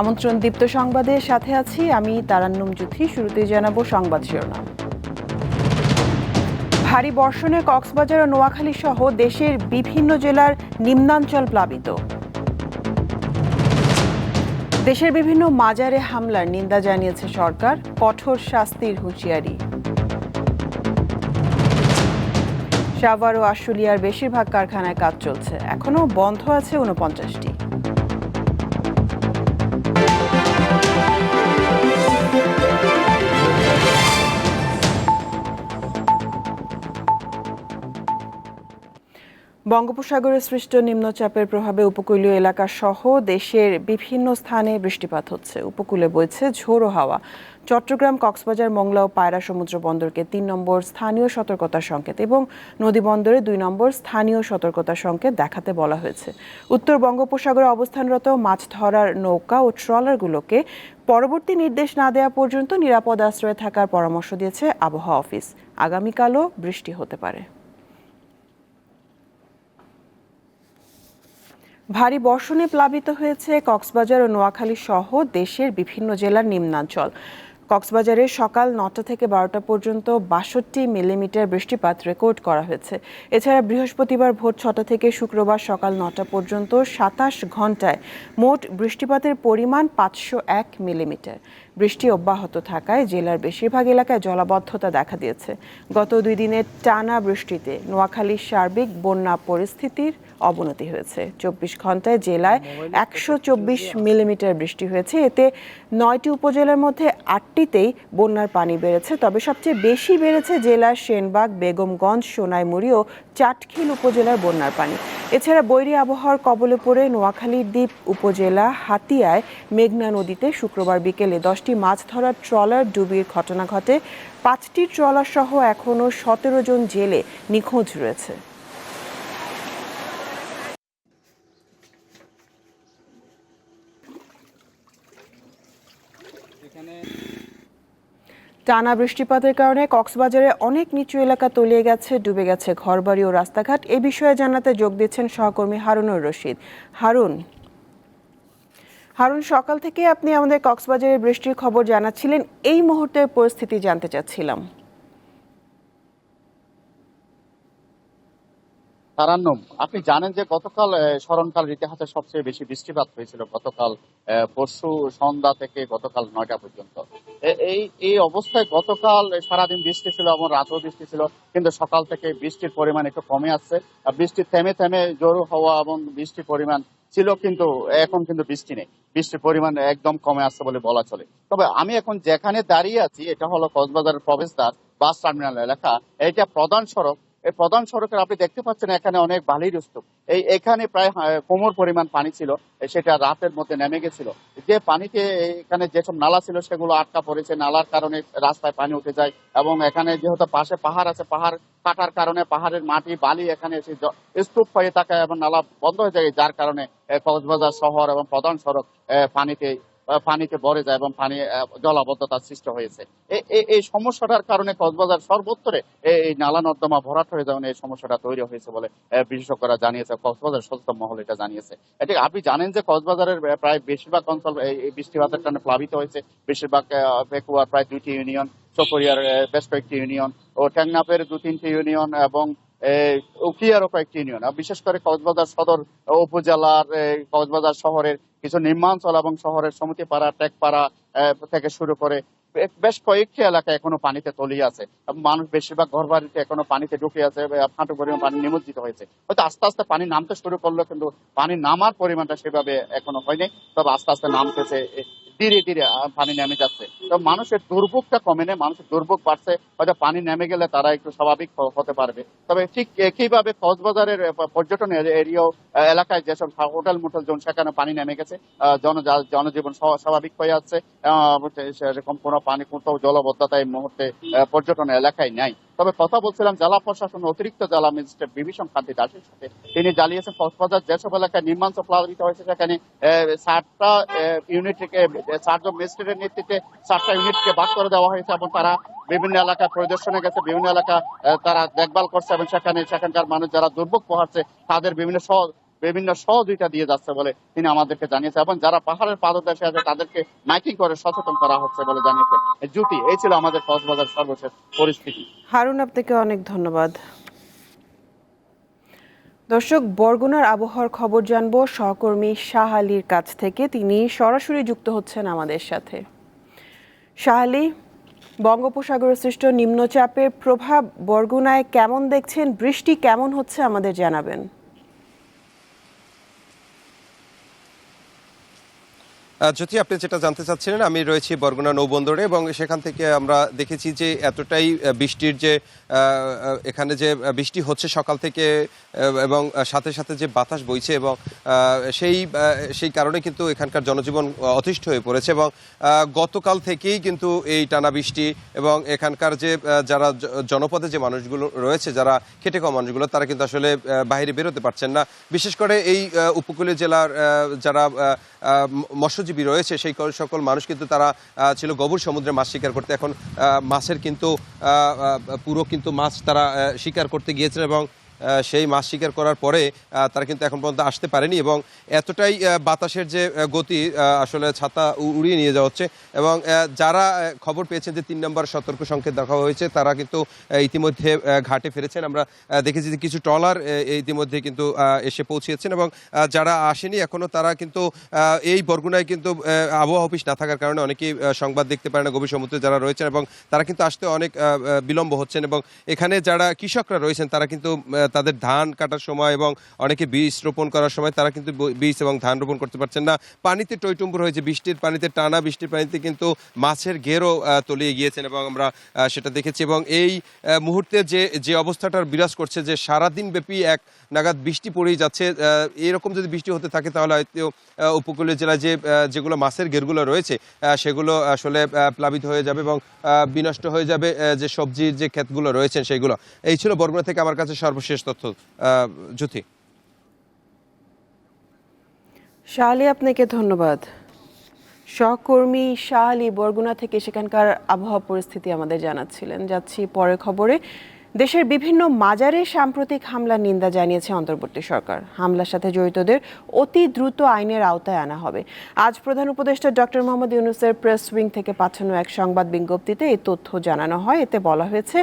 আমন্ত্রণ দীপ্ত সংবাদের সাথে আছি আমি তারান্নুম জুথি, শুরুতেই জানাব সংবাদ শিরোনাম। ভারী বর্ষণে কক্সবাজার ও নোয়াখালী সহ দেশের বিভিন্ন জেলার নিম্নাঞ্চল প্লাবিত। দেশের বিভিন্ন মাজারে হামলার নিন্দা জানিয়েছে সরকার, কঠোর শাস্তির হুঁশিয়ারি। সাভার ও আশুলিয়ার বেশিরভাগ কারখানায় কাজ চলছে, এখনও বন্ধ আছে উনপঞ্চাশটি বঙ্গোপসাগরে সৃষ্ট নিম্নচাপের প্রভাবে উপকূলীয় এলাকা সহ দেশের বিভিন্ন স্থানে বৃষ্টিপাত হচ্ছে। উপকূলে বইছে ঝোড়ো হাওয়া। চট্টগ্রাম, কক্সবাজার, মোংলা ও পায়রা সমুদ্র বন্দরকে তিন নম্বর স্থানীয় সতর্কতা সংকেত এবং নদী বন্দরে দুই নম্বর স্থানীয় সতর্কতা সংকেত দেখাতে বলা হয়েছে। উত্তর বঙ্গোপসাগরে অবস্থানরত মাছ ধরার নৌকা ও ট্রলারগুলোকে পরবর্তী নির্দেশ না দেওয়া পর্যন্ত নিরাপদ আশ্রয়ে থাকার পরামর্শ দিয়েছে আবহাওয়া অফিস। আগামীকালও বৃষ্টি হতে পারে। ভারী বর্ষণে প্লাবিত হয়েছে কক্সবাজার ও নোয়াখালী সহ দেশের বিভিন্ন জেলার নিম্নাঞ্চল। কক্সবাজারে সকাল নটা থেকে বারোটা পর্যন্ত বাষট্টি মিলিমিটার বৃষ্টিপাত রেকর্ড করা হয়েছে। এছাড়া বৃহস্পতিবার ভোর ছটা থেকে শুক্রবার সকাল নটা পর্যন্ত সাতাশ ঘন্টায় মোট বৃষ্টিপাতের পরিমাণ পাঁচশো এক মিলিমিটার। বৃষ্টি অব্যাহত থাকায় জেলার বেশিরভাগ এলাকায় জলাবদ্ধতা দেখা দিয়েছে। গত দুই দিনের টানা বৃষ্টিতে নোয়াখালীর সার্বিক বন্যা পরিস্থিতির অবনতি হয়েছে। চব্বিশ ঘন্টায় জেলায় একশো চব্বিশ মিলিমিটার বৃষ্টি হয়েছে। এতে নয়টি উপজেলার মধ্যে আটটিতেই বন্যার পানি বেড়েছে। তবে সবচেয়ে বেশি বেড়েছে জেলার সেনবাগ, বেগমগঞ্জ, সোনাইমুড়ি ও চাটখিল উপজেলার বন্যার পানি। এছাড়া বৈরী আবহাওয়ার কবলে পড়ে নোয়াখালীর দ্বীপ উপজেলা হাতিয়ায় মেঘনা নদীতে শুক্রবার বিকেলে দশটি মাছ ধরার ট্রলার ডুবির ঘটনা ঘটে। পাঁচটি ট্রলার সহ এখনও সতেরো জন জেলে নিখোঁজ রয়েছে। টানা বৃষ্টিপাতের কারণে কক্সবাজারে অনেক নিচু এলাকা তলিয়ে গেছে, ডুবে গেছে ঘরবাড়ি ও রাস্তাঘাট। এ বিষয়ে জানাতে যোগ দিচ্ছেন সহকর্মী হারুনুর রশিদ। হারুন হারুন সকাল থেকে আপনি আমাদের কক্সবাজারের বৃষ্টির খবর জানাচ্ছিলেন। এই মুহূর্তের পরিস্থিতি জানতে চাচ্ছিলাম। তারান্নম আপনি জানেন যে গতকাল আহ, স্মরণকালের ইতিহাসে সবচেয়ে বেশি বৃষ্টিপাত হয়েছিল গতকাল পরশু সন্ধ্যা থেকে গতকাল নয়টা পর্যন্ত। এই এই অবস্থায় গতকাল সারাদিন বৃষ্টি ছিল এবং রাতেও বৃষ্টি ছিল কিন্তু সকাল থেকে বৃষ্টির পরিমাণ একটু কমে আসছে। বৃষ্টি থেমে থেমে জোর হওয়া এবং বৃষ্টির পরিমাণ ছিল কিন্তু এখন কিন্তু বৃষ্টি নেই। বৃষ্টির পরিমাণ একদম কমে আসছে বলে বলা চলে। তবে আমি এখন যেখানে দাঁড়িয়ে আছি, এটা হলো কক্সবাজারের প্রবেশদ্বার, বাস টার্মিনাল এলাকা। এটা প্রধান সড়ক এই প্রধান সড়কের আপনি দেখতে পাচ্ছেন এখানে অনেক বালির স্তূপ। এই এখানে প্রায় কোমর পরিমাণ পানি ছিল সেটা রাতের মধ্যে নেমে গেছিল। যে পানিতে এখানে যেসব নালা ছিল, সেগুলো আটকা পড়েছে। নালার কারণে রাস্তায় পানি উঠে যায় এবং এখানে যেহেতু পাশে পাহাড় আছে, পাহাড় কাটার কারণে পাহাড়ের মাটি, বালি এখানে এসে স্তূপ হয়ে থাকে এবং নালা বন্ধ হয়ে যায়, যার কারণে কক্সবাজার শহর এবং প্রধান সড়ক পানিতে পানিতে ভরে যায় এবং পানি জলাবদ্ধতার সৃষ্টি হয়েছে। এই সমস্যাটার কারণে কক্সবাজার সর্বত্রে এই নালা নর্দমা ভরাট হয়ে যাওয়ার এই সমস্যাটা তৈরি হয়েছে বলে বিশেষজ্ঞরা জানিয়েছে কক্সবাজার সচেতন মহল এটা জানিয়েছে। এটি আপনি জানেন যে কক্সবাজারের প্রায় বেশিরভাগ অঞ্চল এই বৃষ্টিপাতের কারণে প্লাবিত হয়েছে। বেশিরভাগ আহ, পেকুয়ার প্রায় দুইটি ইউনিয়ন চকরিয়ার বেশ কয়েকটি ইউনিয়ন ও টেকনাফের দু তিনটি ইউনিয়ন এবং এই, উকিয়ারও কয়েকটি ইউনিয়ন। বিশেষ করে কক্সবাজার সদর উপজেলার কক্সবাজার শহরের কিছু নিম্নাঞ্চল এবং শহরের সমিতিপাড়া টেকপাড়া থেকে শুরু করে বেশ কয়েকটি এলাকা এখনও পানিতে তলিয়ে আছে। মানুষ বেশিরভাগ ঘর বাড়িতে এখনও পানিতে ঢুকে আছে হাঁটু পরিমাণ পানি নিমজ্জিত হয়েছে। হয়তো আস্তে আস্তে পানি নামতে শুরু করল কিন্তু পানি নামার পরিমাণটা সেভাবে এখনও হয়নি তবে আস্তে আস্তে নামতেছে ধীরে ধীরে পানি নেমে যাচ্ছে। তো মানুষের দুর্ভোগটা কমে নেই মানুষের দুর্ভোগ বাড়ছে। হয়তো পানি নেমে গেলে তারা একটু স্বাভাবিক হতে পারবে। তবে ঠিক একইভাবে কক্সবাজারের পর্যটন এরিয়াও এলাকায় যেসব হোটেল, মোটেল, জোন, সেখানে পানি নেমে গেছে। জন- জনজীবন স্বাভাবিক হয়ে যাচ্ছে। সেরকম কোনো পানি কোথাও জলবদ্ধতা এই মুহূর্তে পর্যটন এলাকায় নাই। তবে কথা বলছিলাম জেলা প্রশাসন অতিরিক্ত জেলা ম্যাজিস্ট্রেট বিভীষণ কান্তি দাসের সাথে। তিনি জানিয়েছেন, কক্সবাজার যেসব এলাকায় নির্মাঞ্চ প্লাবিত হয়েছে সেখানে ষাটটা ইউনিট চারজন ম্যাজিস্ট্রেটের নেতৃত্বে চারটা ইউনিটকে ভাগ করে দেওয়া হয়েছে এবং তারা বিভিন্ন এলাকায় পরিদর্শনে গেছে, বিভিন্ন এলাকা তারা দেখভাল করছে এবং সেখানে সেখানকার মানুষ যারা দুর্ভোগ পোহাচ্ছে, তাদের বিভিন্ন বিভিন্ন সহযোগিতা দিয়ে যাচ্ছে বলে তিনি আমাদেরকে জানিয়েছেন এবং যারা পাহাড়ের পাদদেশে আছে, তাদেরকে মাইকিং করে সচেতন করা হচ্ছে বলে জানিয়েছেন। জ্যোতি এই ছিল আমাদের কক্সবাজার সর্বশেষ পরিস্থিতি। হারুন, আপনাকে অনেক ধন্যবাদ। দর্শক, বরগুনার আবহাওয়ার খবর জানব। সহকর্মী শাহ আলীর কাছ থেকে। তিনি সরাসরি যুক্ত হচ্ছেন আমাদের সাথে। শাহ আলী, বঙ্গোপসাগরে সৃষ্ট নিম্নচাপের প্রভাব বরগুনায় কেমন দেখছেন? বৃষ্টি কেমন হচ্ছে আমাদের জানাবেন। জ্যোতি আপনি যেটা জানতে চাচ্ছিলেন আমি রয়েছি বরগুনা নৌবন্দরে এবং সেখান থেকে আমরা দেখেছি যে এতটাই বৃষ্টির যে এখানে যে বৃষ্টি হচ্ছে সকাল থেকে এবং সাথে সাথে যে বাতাস বইছে এবং সেই সেই কারণে কিন্তু এখানকার জনজীবন অতিষ্ঠ হয়ে পড়েছে এবং গতকাল থেকেই কিন্তু এই টানা বৃষ্টি এবং এখানকার যে যারা জনপদে যে মানুষগুলো রয়েছে যারা খেটে খাওয়া মানুষগুলো তারা কিন্তু আসলে বাইরে বেরোতে পারছেন না। বিশেষ করে এই উপকূলীয় জেলার যারা আহ, আহ, ম- মৎস্যজীবী রয়েছে, সেই সকল মানুষ কিন্তু তারা ছিল গভীর সমুদ্রে মাছ শিকার করতে। এখন মাছের কিন্তু পুরো কিন্তু মাছ তারা শিকার করতে গিয়েছেন এবং সেই মাছ শিকার করার পরে তারা কিন্তু এখন পর্যন্ত আসতে পারেনি এবং এতটাই বাতাসের যে গতি আসলে ছাতা উড়িয়ে নিয়ে যাওয়া হচ্ছে এবং যারা খবর পেয়েছেন যে তিন নম্বর সতর্ক সংকেত দেখা হয়েছে, তারা কিন্তু ইতিমধ্যে ঘাটে ফিরেছেন। আমরা দেখেছি যে কিছু ট্রলার ইতিমধ্যে কিন্তু এসে পৌঁছিয়েছেন এবং যারা আসেনি এখনও, তারা কিন্তু এই বরগুনায় কিন্তু আবহাওয়া অফিস না থাকার কারণে অনেকেই সংবাদ দেখতে পারে না গভীর সমুদ্রে যারা রয়েছেন এবং তারা কিন্তু আসতে অনেক বিলম্ব হচ্ছেন এবং এখানে যারা কৃষকরা রয়েছেন, তারা কিন্তু তাদের ধান কাটার সময় এবং অনেকে বীজ রোপণ করার সময় তারা কিন্তু বীজ এবং ধান রোপণ করতে পারছেন না। পানিতে টইটুম্বুর হয়েছে বৃষ্টির পানিতে, টানা বৃষ্টির পানিতে কিন্তু মাছের ঘেরও তলিয়ে গিয়েছেন এবং আমরা সেটা দেখেছি এবং এই মুহূর্তে যে যে অবস্থাটার বিরাজ করছে যে সারাদিন ব্যাপী এক নাগাদ বৃষ্টি পড়েই যাচ্ছে এরকম যদি বৃষ্টি হতে থাকে তাহলে হয়তো উপকূলীয় জেলায় যে যেগুলো মাছের ঘেরগুলো রয়েছে সেগুলো আসলে প্লাবিত হয়ে যাবে এবং বিনষ্ট হয়ে যাবে যে সবজির যে ক্ষেতগুলো রয়েছে সেইগুলো এই ছিল বরগুনা থেকে আমার কাছে সর্বশেষ তথ্য আহ, জ্যোতি। শাহালি আপনাকে ধন্যবাদ। সহকর্মী শাহালি বরগুনা থেকে সেখানকার আবহাওয়া পরিস্থিতি আমাদের জানাচ্ছিলেন। যাচ্ছি পরের খবরে। দেশের বিভিন্ন মাজারে সাম্প্রতিক হামলার নিন্দা জানিয়েছে অন্তর্বর্তী সরকার। হামলার সাথে জড়িতদের অতি দ্রুত আইনের আওতায় আনা হবে। আজ প্রধান উপদেষ্টা ডক্টর মোহাম্মদ ইউনুসের প্রেস উইং থেকে পাঠানো এক সংবাদ বিজ্ঞপ্তিতে এই তথ্য জানানো হয়। এতে বলা হয়েছে,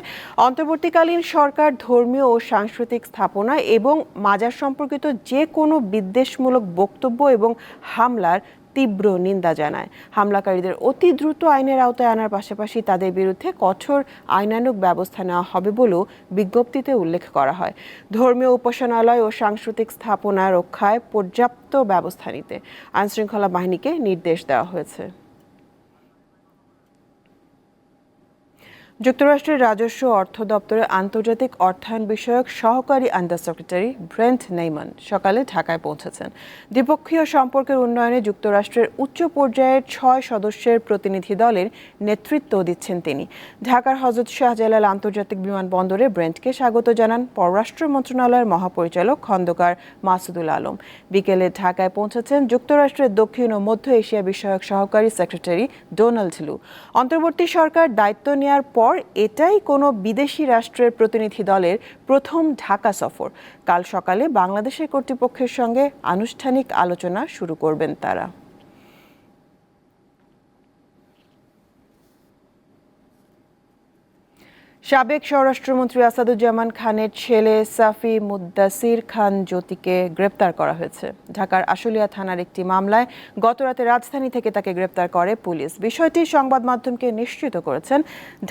অন্তর্বর্তীকালীন সরকার ধর্মীয় ও সাংস্কৃতিক স্থাপনা এবং মাজার সম্পর্কিত যে কোনো বিদ্বেষমূলক বক্তব্য এবং হামলার তীব্র নিন্দা জানায়। হামলাকারীদের অতি দ্রুত আইনের আওতায় আনার পাশাপাশি তাদের বিরুদ্ধে কঠোর আইনানুক ব্যবস্থা নেওয়া হবে বলেও বিজ্ঞপ্তিতে উল্লেখ করা হয়। ধর্মীয় উপাসনালয় ও সাংস্কৃতিক স্থাপনা রক্ষায় পর্যাপ্ত ব্যবস্থা নিতে আইনশৃঙ্খলা বাহিনীকে নির্দেশ দেওয়া হয়েছে। যুক্তরাষ্ট্রের রাজস্ব অর্থ দপ্তরের আন্তর্জাতিক অর্থায়ন বিষয়ক সহকারী আন্ডার সেক্রেটারি ব্রেন্ট নেইমান সকালে ঢাকায় পৌঁছেছেন। দ্বিপক্ষীয় সম্পর্কের উন্নয়নে যুক্তরাষ্ট্রের উচ্চ পর্যায়ের ছয় সদস্যের প্রতিনিধি দলের নেতৃত্ব দিচ্ছেন তিনি। ঢাকার হজরত শাহজালাল আন্তর্জাতিক বিমানবন্দরে ব্রেন্টকে স্বাগত জানান পররাষ্ট্র মন্ত্রণালয়ের মহাপরিচালক খন্দকার মাসুদুল আলম। বিকেলে ঢাকায় পৌঁছেছেন যুক্তরাষ্ট্রের দক্ষিণ ও মধ্য এশিয়া বিষয়ক সহকারী সেক্রেটারি ডোনাল্ড লু। অন্তর্বর্তী সরকার দায়িত্ব নেয়ার পর এটাই কোনো বিদেশি রাষ্ট্রের প্রতিনিধি দলের প্রথম ঢাকা সফর। কাল সকালে বাংলাদেশের কর্তৃপক্ষের সঙ্গে আনুষ্ঠানিক আলোচনা শুরু করবেন তারা। সাবেক স্বরাষ্ট্রমন্ত্রী আসাদুজ্জামান খানের ছেলে সাফি মুদ্দাসির খান জ্যোতিকে গ্রেপ্তার করা হয়েছে। ঢাকার আশুলিয়া থানার একটি মামলায় গতরাতে রাজধানী থেকে তাকে গ্রেপ্তার করে পুলিশ। বিষয়টি সংবাদ মাধ্যমকে নিশ্চিত করেছেন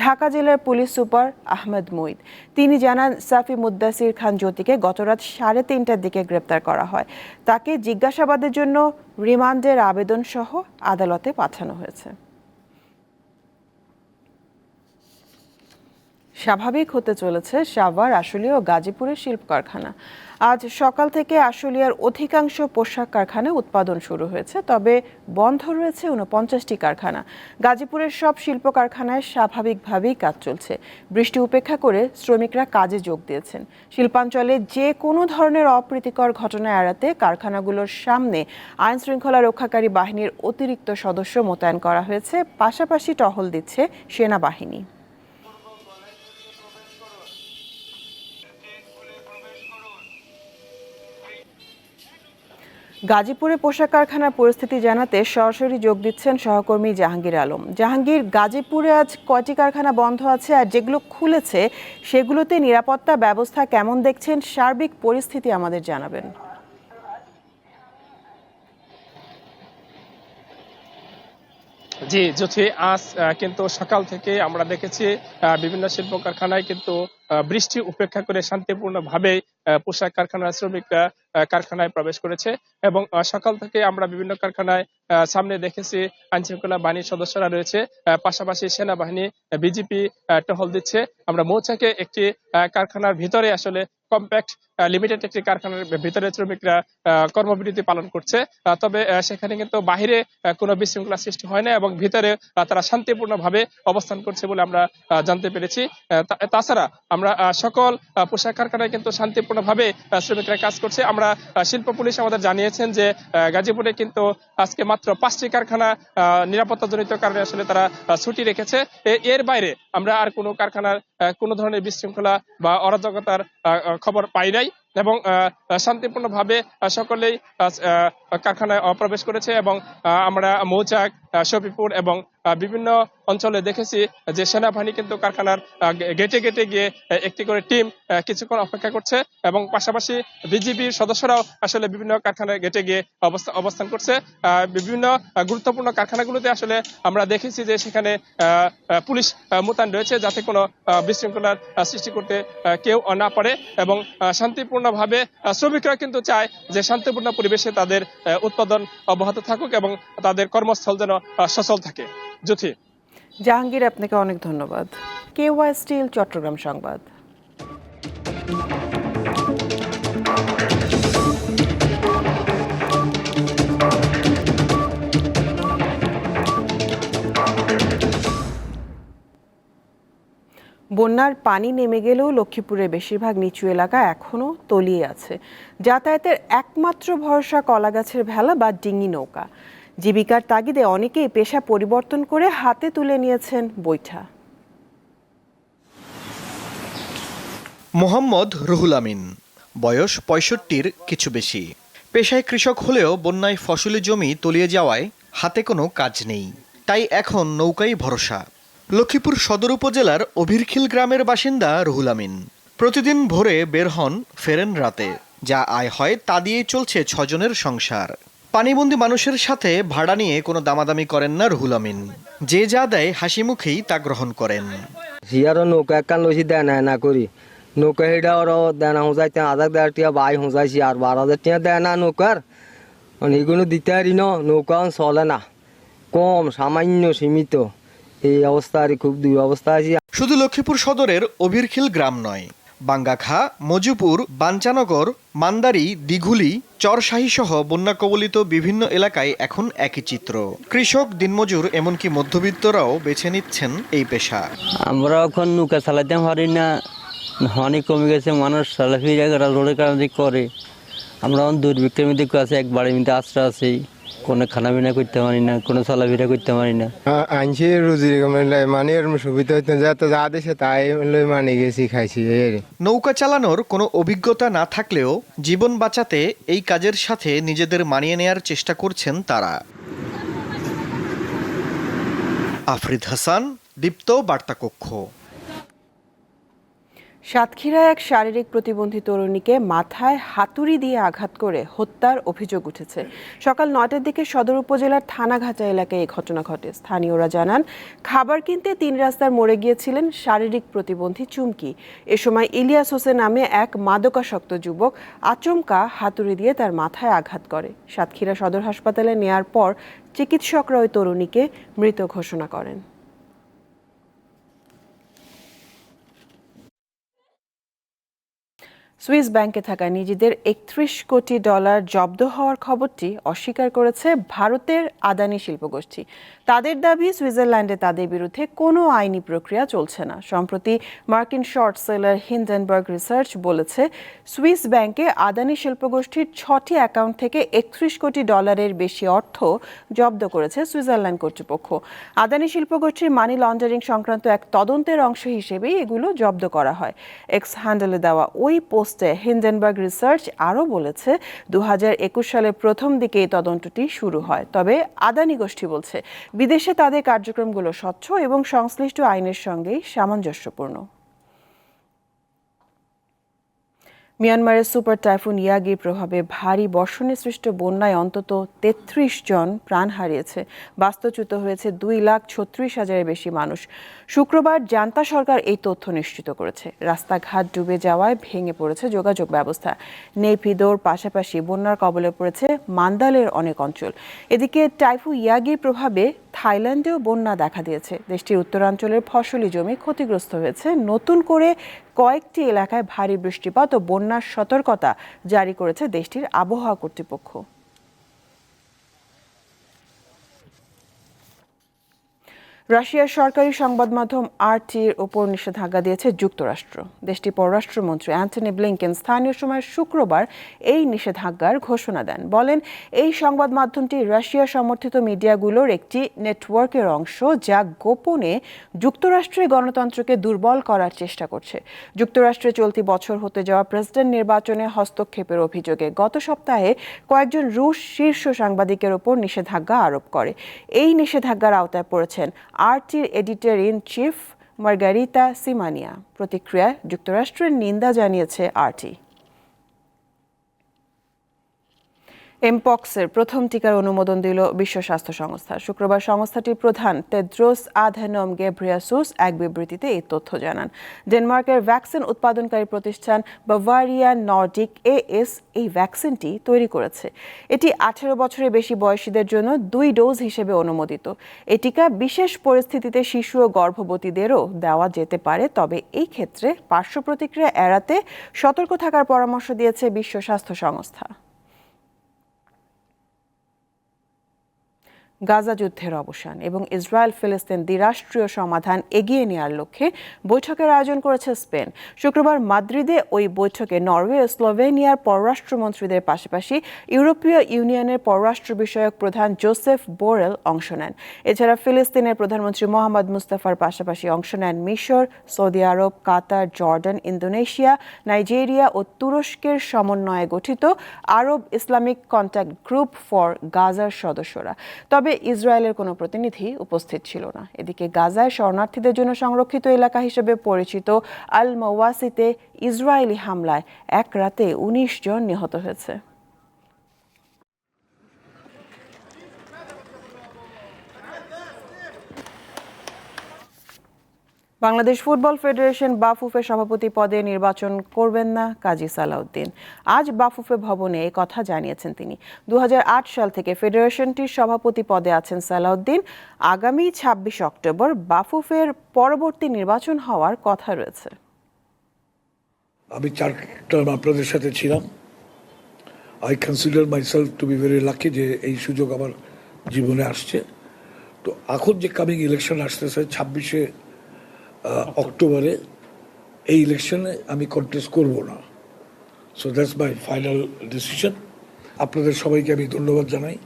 ঢাকা জেলার পুলিশ সুপার আহমেদ মুইদ তিনি জানান, সাফি মুদ্দাসির খান জ্যোতিকে গতরাত সাড়ে তিনটার দিকে গ্রেপ্তার করা হয়। তাকে জিজ্ঞাসাবাদের জন্য রিমান্ডের আবেদন সহ আদালতে পাঠানো হয়েছে। স্বাভাবিক হতে চলেছে সাভার, আশুলিয়া ও গাজীপুরের শিল্প কারখানা আজ সকাল থেকে আশুলিয়ার অধিকাংশ পোশাক কারখানায় উৎপাদন শুরু হয়েছে, তবে বন্ধ রয়েছে উনপঞ্চাশটি কারখানা। গাজীপুরের সব শিল্প কারখানায় স্বাভাবিকভাবেই কাজ চলছে। বৃষ্টি উপেক্ষা করে শ্রমিকরা কাজে যোগ দিয়েছেন। শিল্পাঞ্চলে যে কোনো ধরনের অপ্রীতিকর ঘটনা এড়াতে কারখানাগুলোর সামনে আইন শৃঙ্খলা রক্ষাকারী বাহিনীর অতিরিক্ত সদস্য মোতায়েন করা হয়েছে, পাশাপাশি টহল দিচ্ছে সেনাবাহিনী। গাজীপুরে পোশাক কারখানার পরিস্থিতি জানাতে সরাসরি যোগ দিচ্ছেন সহকর্মী জাহাঙ্গীর আলম। জাহাঙ্গীর, গাজীপুরে আজ কয়টি কারখানা বন্ধ আছে আর যেগুলো খুলেছে সেগুলোতে নিরাপত্তা ব্যবস্থা কেমন দেখছেন? সার্বিক পরিস্থিতি আমাদের জানাবেন। জি, জ্যোতি, আজ কিন্তু সকাল থেকে আমরা দেখেছি বিভিন্ন শিল্প কারখানায় কিন্তু বৃষ্টি উপেক্ষা করে শান্তিপূর্ণভাবে পোশাক কারখানার শ্রমিকরা কারখানায় প্রবেশ করেছে এবং সকাল থেকে আমরা বিভিন্ন কারখানায় সামনে দেখেছি আইনশৃঙ্খলা বাহিনীর সদস্যরা রয়েছে। পাশাপাশি সেনাবাহিনী বিজেপি টহল দিচ্ছে। আমরা মৌচাকে একটি কারখানার ভিতরে আসলে কম্প্যাক্ট লিমিটেড একটি কারখানার ভিতরে শ্রমিকরা কর্মবিরতি পালন করছে। তবে সেখানে কিন্তু বাহিরে কোনো বিশৃঙ্খলা সৃষ্টি হয় না এবং ভিতরে তারা শান্তিপূর্ণভাবে অবস্থান করছে বলে আমরা জানতে পেরেছি। তাছাড়া আমরা সকল পোশাক কারখানায় কিন্তু শান্তিপূর্ণভাবে শ্রমিকরা কাজ করছে। আমরা শিল্প পুলিশ আমাদের জানিয়েছেন যে গাজীপুরে কিন্তু আজকে মাত্র পাঁচটি কারখানা নিরাপত্তাজনিত কারণে আসলে তারা ছুটি রেখেছে। এর বাইরে আমরা আর কোনো কারখানার কোনো ধরনের বিশৃঙ্খলা বা অরাজকতার খবর পাই নাই এবং শান্তিপূর্ণভাবে সকলেই কারখানায় প্রবেশ করেছে এবং আমরা মৌচাক শফিপুর এবং বিভিন্ন অঞ্চলে দেখেছি যে সেনাবাহিনী কিন্তু কারখানার গেটে গেটে গিয়ে একটি করে টিম কিছুক্ষণ অপেক্ষা করছে এবং পাশাপাশি বিজিবির সদস্যরাও আসলে বিভিন্ন কারখানায় গেটে গিয়ে অবস্থা, অবস্থান করছে। বিভিন্ন গুরুত্বপূর্ণ কারখানাগুলোতে আসলে আমরা দেখেছি যে সেখানে পুলিশ মোতায়েন রয়েছে যাতে কোনো বিশৃঙ্খলার সৃষ্টি করতে কেউ না পারে এবং শান্তিপূর্ণভাবে শ্রমিকরা কিন্তু চায় যে শান্তিপূর্ণ পরিবেশে তাদের উৎপাদন অব্যাহত থাকুক এবং তাদের কর্মস্থল যেন সচল থাকে। জ্যোতি। জাহাঙ্গীর, আপনাকে অনেক ধন্যবাদ। কে ওয়াই স্টিল, চট্টগ্রাম সংবাদ। বন্যার পানি নেমে গেলেও লক্ষ্মীপুরের বেশিরভাগ নিচু এলাকা এখনও তলিয়ে আছে। যাতায়াতের একমাত্র ভরসা কলাগাছের ভেলা বা ডিঙি নৌকা। জীবিকার তাগিদে অনেকেই পেশা পরিবর্তন করে হাতে তুলে নিয়েছেন বৈঠা। মোহাম্মদ রুহুল আমিন, বয়স পঁয়ষট্টির কিছু বেশি। পেশায় কৃষক হলেও বন্যায় ফসলি জমি তলিয়ে যাওয়ায় হাতে কোনো কাজ নেই। তাই এখন নৌকাই ভরসা। লক্ষ্মীপুর সদর উপজেলার অভিরখিল গ্রামের বাসিন্দা রুহুল আমিন, প্রতিদিন ভোরে বের হন ফেরেন রাতে, যা আয় হয় তা দিয়েই চলছে ছজনের সংসার। পানিবন্দী মানুষের সাথে ভাড়া নিয়ে কোনো দামাদামি করেন না রুহুল আমিন। যে যা দেয় হাসি মুখেই তা গ্রহণ করেন। সিয়ারও নৌকা একখান লইছি দেয় না না করি। নৌকা হেডা ওরা দেনা হুঁজাইতে হাজার দেড় টিয়া বাই হুঁজাইছি আর বারো হাজার টিয়া দেয় না নৌকার এগুলো দিতে পারি ন নৌকা চলে না। কম সামান্য সীমিত। এই অবস্থা আর খুব দুই অবস্থা আছি শুধু লক্ষ্মীপুর সদরের অভিরখিল গ্রাম নয় বাঙ্গাখা, মজুপুর, বাঞ্চানগর, মান্দারি, দিঘুলি চরশাহী সহ বন্যা কবলিত বিভিন্ন এলাকায় এখন একই চিত্র। কৃষক দিনমজুর এমনকি মধ্যবিত্তরাও বেছে নিচ্ছেন এই পেশা। আমরা এখন নৌকা চালাতে পারি না। অনেক কমে গেছে, মানুষ চলাফেরা রোডের কারণে করে, আমরা এখন দুর্ভিক্ষের মধ্যে আছে, এক বাড়ির মধ্যে আশ্রয় আছি। কোনো খানাপিনা করতে পারি না কোনো চলাফেরা করতে পারি না। আনছি রুজি মানে সুবিধা হইতো যত যা দিছে তাই লই মানে গেছি খাইছি নৌকা চালানোর কোনো অভিজ্ঞতা না থাকলেও জীবন বাঁচাতে এই কাজের সাথে নিজেদের মানিয়ে নেয়ার চেষ্টা করছেন তারা। আফরিদ হাসান দীপ্ত বার্তা কক্ষ সাতক্ষীরায় এক শারীরিক প্রতিবন্ধী তরুণীকে মাথায় হাতুড়ি দিয়ে আঘাত করে হত্যার অভিযোগ উঠেছে। সকাল নয়টার দিকে সদর উপজেলার থানাঘাটা এলাকায় এই ঘটনা ঘটে। স্থানীয়রা জানান, খাবার কিনতে তিন রাস্তার মোড়ে গিয়েছিলেন শারীরিক প্রতিবন্ধী চুমকি। এ সময় ইলিয়াস হোসেন নামে এক মাদকাসক্ত যুবক আচমকা হাতুড়ি দিয়ে তার মাথায় আঘাত করে। সাতক্ষীরা সদর হাসপাতালে নেয়ার পর চিকিৎসকরা ওই তরুণীকে মৃত ঘোষণা করেন। সুইস ব্যাংকে থাকা নিজেদের একত্রিশ কোটি ডলার জব্দ হওয়ার খবরটি অস্বীকার করেছে ভারতের আদানি শিল্পগোষ্ঠী। তাদের দাবি, সুইজারল্যান্ডে তাদের বিরুদ্ধে কোনো আইনি প্রক্রিয়া চলছে না। সম্প্রতি মার্কিন শর্ট সেলার হিন্ডেনবার্গ রিসার্চ বলেছে, সুইস ব্যাংকে আদানি শিল্পগোষ্ঠীর ছটি অ্যাকাউন্ট থেকে একত্রিশ কোটি ডলারের বেশি অর্থ জব্দ করেছে সুইজারল্যান্ড কর্তৃপক্ষ। আদানি শিল্পগোষ্ঠীর মানি লন্ডারিং সংক্রান্ত এক তদন্তের অংশ হিসেবেই এগুলো জব্দ করা হয়। এক্স হ্যান্ডেলে দেওয়া ওই পোস্ট পোস্টে হিন্ডেনবার্গ রিসার্চ আরও বলেছে দু সালের প্রথম দিকে এই তদন্তটি শুরু হয়। তবে আদানি গোষ্ঠী বলছে, বিদেশে তাদের কার্যক্রমগুলো স্বচ্ছ এবং সংশ্লিষ্ট আইনের সঙ্গেই সামঞ্জস্যপূর্ণ। মিয়ানমারের সুপার টাইফুন ইয়াগির প্রভাবে ভারী বর্ষণে সৃষ্ট বন্যায় অন্তত তেত্রিশ জন প্রাণ হারিয়েছে। বাস্তুচ্যুত হয়েছে দুই লাখ ছত্রিশ হাজারের বেশি মানুষ। শুক্রবার জান্তা সরকার এই তথ্য নিশ্চিত করেছে। রাস্তাঘাট ডুবে যাওয়ায় ভেঙে পড়েছে যোগাযোগ ব্যবস্থা। নেপিদোর পাশাপাশি বন্যার কবলে পড়েছে মান্দালের অনেক অঞ্চল। এদিকে টাইফু ইয়াগির প্রভাবে থাইল্যান্ডেও বন্যা দেখা দিয়েছে। দেশটির উত্তরাঞ্চলের ফসলি জমি ক্ষতিগ্রস্ত হয়েছে। নতুন করে কয়েকটি এলাকায় ভারী বৃষ্টিপাত ও বন্যার সতর্কতা জারি করেছে দেশটির আবহাওয়া কর্তৃপক্ষ। রাশিয়ার সরকারি সংবাদ মাধ্যম আরটির ওপর নিষেধাজ্ঞা দিয়েছে যুক্তরাষ্ট্র। দেশটির পররাষ্ট্রমন্ত্রী অ্যান্টনি ব্লিংকেন স্থানীয় সময় শুক্রবার এই নিষেধাজ্ঞার ঘোষণা দেন। বলেন, এই সংবাদ মাধ্যমটি রাশিয়া সমর্থিত মিডিয়াগুলোর একটি নেটওয়ার্কের অংশ যা গোপনে যুক্তরাষ্ট্রের গণতন্ত্রকে দুর্বল করার চেষ্টা করছে। যুক্তরাষ্ট্রে চলতি বছর হতে যাওয়া প্রেসিডেন্ট নির্বাচনে হস্তক্ষেপের অভিযোগে গত সপ্তাহে কয়েকজন রুশ শীর্ষ সাংবাদিকের ওপর নিষেধাজ্ঞা আরোপ করে। এই নিষেধাজ্ঞার আওতায় পড়েছেন আরটির editor in chief Margarita Simonyan. প্রতিক্রিয়ায় যুক্তরাষ্ট্রের নিন্দা জানিয়েছে আরটি। এমপক্সের প্রথম টিকার অনুমোদন দিল বিশ্ব স্বাস্থ্য সংস্থা। শুক্রবার সংস্থাটির প্রধান তেদ্রোস আধেনম গেব্রিয়াসুস এক বিবৃতিতে এই তথ্য জানান। ডেনমার্কের ভ্যাকসিন উৎপাদনকারী প্রতিষ্ঠান বাভারিয়া নর্ডিক এএস এই ভ্যাকসিনটি তৈরি করেছে। এটি আঠেরো বছরের বেশি বয়সীদের জন্য দুই ডোজ হিসেবে অনুমোদিত। এই টিকা বিশেষ পরিস্থিতিতে শিশু ও গর্ভবতীদেরও দেওয়া যেতে পারে, তবে এই ক্ষেত্রে পার্শ্ব প্রতিক্রিয়া এড়াতে সতর্ক থাকার পরামর্শ দিয়েছে বিশ্ব স্বাস্থ্য সংস্থা। গাজা যুদ্ধের অবসান এবং ইসরায়েল ফিলিস্তিন দ্বিরাষ্ট্রীয় সমাধান এগিয়ে নেওয়ার লক্ষ্যে বৈঠকের আয়োজন করেছে স্পেন। শুক্রবার মাদ্রিদে ওই বৈঠকে নরওয়ে ও স্লোভেনিয়ার পররাষ্ট্রমন্ত্রীদের পাশাপাশি ইউরোপীয় ইউনিয়নের পররাষ্ট্র বিষয়ক প্রধান জোসেফ বোরেল অংশ নেন। এছাড়া ফিলিস্তিনের প্রধানমন্ত্রী মোহাম্মদ মুস্তাফার পাশাপাশি অংশ নেন মিশর, Saudi Arab, Qatar, Jordan, Indonesia, Nigeria ও তুরস্কের সমন্বয়ে গঠিত Arab Islamic contact group for গাজার সদস্যরা। তবে ইসরায়েলের কোনো প্রতিনিধি উপস্থিত ছিল না। এদিকে গাজায় শরণার্থীদের জন্য সংরক্ষিত এলাকা হিসেবে পরিচিত আল মওয়াসিতে ইসরায়েলি হামলায় এক রাতে উনিশ জন নিহত হয়েছে। বাংলাদেশ ফুটবল ফেডারেশন বাফুফে সভাপতি পদে নির্বাচন করবেন না কাজী সালাউদ্দিন। আজ বাফুফে ভবনে এই কথা জানিয়েছেন তিনি। দু হাজার আট সাল থেকে ফেডারেশনটির সভাপতি পদে আছেন সালাউদ্দিন। আগামী ছাব্বিশ অক্টোবর বাফুফের পরবর্তী নির্বাচন হওয়ার কথা রয়েছে। আমি চার টার্ম আপনাদের সাথে ছিলাম। I consider myself to be very lucky যে এই সুযোগ আমার জীবনে আসছে। তো এখন যে কামিং ইলেকশন আসতেছে ছাব্বিশে অক্টোবরে এই ইলেকশনে আমি কন্টেস্ট করব না। So that's my final decision আপনাদের সবাইকে আমি ধন্যবাদ জানাই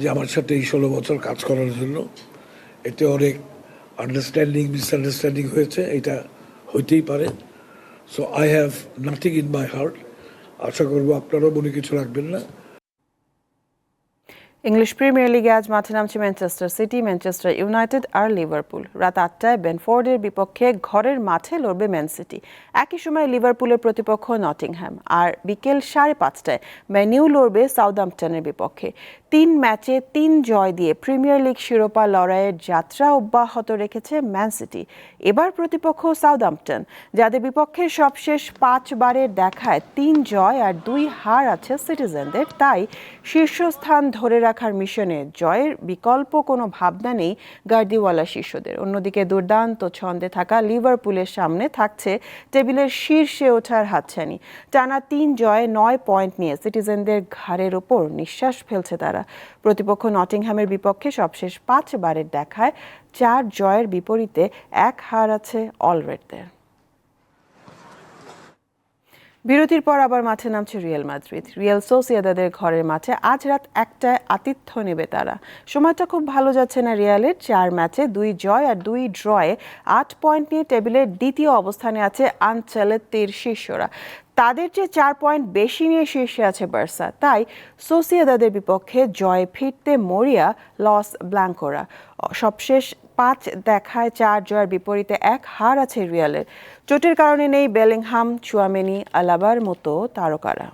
যে আমার সাথে এই ষোলো বছর কাজ করার জন্য। এতে অনেক আন্ডারস্ট্যান্ডিং মিসআন্ডারস্ট্যান্ডিং হয়েছে, এটা হইতেই পারে। So I have nothing in my heart আশা করব আপনারাও মনে কিছু রাখবেন না। ইংলিশ প্রিমিয়ার লিগে আজ মাঠে নামছে ম্যানচেস্টার সিটি, ম্যানচেস্টার ইউনাইটেড আর লিভারপুল। রাত আটটায় বেনফোর্ডের বিপক্ষে ঘরের মাঠে লড়বে ম্যান সিটি। একই সময় লিভারপুলের প্রতিপক্ষ নটিংহ্যাম আর বিকেল সাড়ে পাঁচটায় ম্যানিউ লড়বে সাউদাম্পটনের বিপক্ষে। তিন ম্যাচে তিন জয় দিয়ে প্রিমিয়ার লিগ শিরোপা লড়াইয়ের যাত্রা অব্যাহত রেখেছে ম্যান সিটি। এবার প্রতিপক্ষ সাউদাম্পটন, যাদের বিপক্ষে সবশেষ পাঁচবারের দেখায় তিন জয় আর দুই হার আছে সিটিজেনদের। তাই শীর্ষস্থান ধরে রাখার মিশনে জয়ের বিকল্প কোনো ভাবনা নেই গার্দিওয়ালা শিষ্যদের অন্যদিকে দুর্দান্ত ছন্দে থাকা লিভারপুলের সামনে থাকছে টেবিলের শীর্ষে ওঠার হাতছানি। টানা তিন জয়ে নয় পয়েন্ট নিয়ে সিটিজেনদের ঘাড়ের ওপর নিঃশ্বাস ফেলছে তারা। প্রতিপক্ষ নটিংহ্যামের বিপক্ষে সবশেষ পাঁচবারের দেখায় চার জয়ের বিপরীতে এক হার আছে অলরেডদের। বিরতির পর আবার মাঠে নামছে রিয়াল মাদ্রিদ। রিয়াল সোসিয়াদাদের ঘরের মাঠে আজ রাত একটায় আতিথ্য নেবে তারা। সময়টা খুব ভালো যাচ্ছে না রিয়ালের। চার ম্যাচে দুই জয় আর দুই ড্রয়ে আট পয়েন্ট নিয়ে টেবিলের দ্বিতীয় অবস্থানে আছে আনচেলেত্তির শিষ্যরা। তাদের চেয়ে চার পয়েন্ট বেশি নিয়ে শীর্ষে আছে বার্সা। তাই সোসিয়েদাদের বিপক্ষে জয়ে ফিরতে মরিয়া লস ব্ল্যাঙ্কোরা। সবশেষ পাঁচ দেখায় চার জয়ের বিপরীতে এক হার আছে রিয়ালের। চোটের কারণে নেই বেলিংহাম চুয়ামেনি আলাবার মতো তারকারা।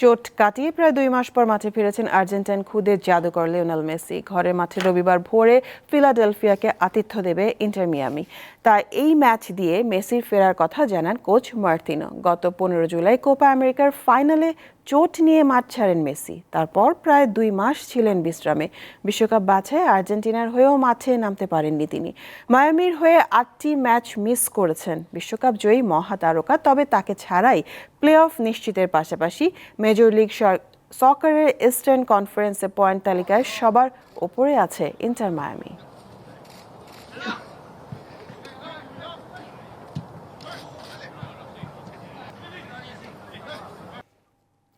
চোট কাটিয়ে প্রায় দুই মাস পর মাঠে ফিরেছেন আর্জেন্টাইন খুদে জাদুকর লিওনেল মেসি। ঘরে মাঠে রবিবার ভোরে ফিলাডেলফিয়াকে আতিথ্য দেবে ইন্টার মিয়ামি। তাই এই ম্যাচ দিয়ে মেসির ফেরার কথা জানান কোচ মার্তিনো। গত পনেরো জুলাই কোপা আমেরিকার ফাইনালে চোট নিয়ে মাঠ ছাড়েন মেসি। তারপর প্রায় দুই মাস ছিলেন বিশ্রামে। বিশ্বকাপ বাছায় আর্জেন্টিনার হয়েও মাঠে নামতে পারেননি তিনি। মায়ামির হয়ে আটটি ম্যাচ মিস করেছেন। বিশ্বকাপ জয়ী মহাতারকা, তবে তাকে ছাড়াই প্লে অফ নিশ্চিতের পাশাপাশি মেজর লিগ সকারের ইস্টার্ন কনফারেন্সে পয়েন্ট তালিকায় সবার ওপরে আছে ইন্টার মায়ামি।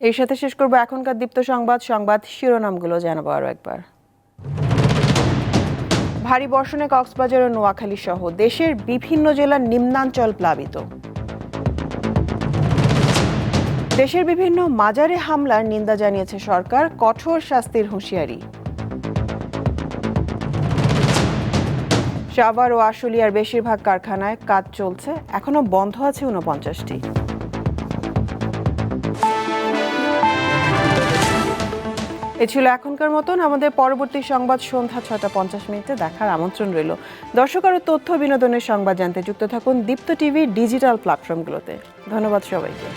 এই সাথে শেষ করব এখনকার দীপ্ত সংবাদ। সংবাদ শিরোনামগুলো জানাব আরও একবার। ভারী বর্ষণে কক্সবাজার ও নোয়াখালী সহ দেশের বিভিন্ন জেলার নিম্নাঞ্চল প্লাবিত। দেশের বিভিন্ন মাজারে হামলার নিন্দা জানিয়েছে সরকার, কঠোর শাস্তির হুঁশিয়ারি। সাভার ও আশুলিয়ার বেশিরভাগ কারখানায় কাজ চলছে, এখনও বন্ধ আছে উনপঞ্চাশটি এ ছিল এখনকার মতন। আমাদের পরবর্তী সংবাদ সন্ধ্যা ছটা পঞ্চাশ মিনিটে দেখার আমন্ত্রণ রইল। দর্শক আরও তথ্য বিনোদনের সংবাদ জানতে যুক্ত থাকুন দীপ্ত টিভির ডিজিটাল প্ল্যাটফর্মগুলোতে। ধন্যবাদ সবাইকে।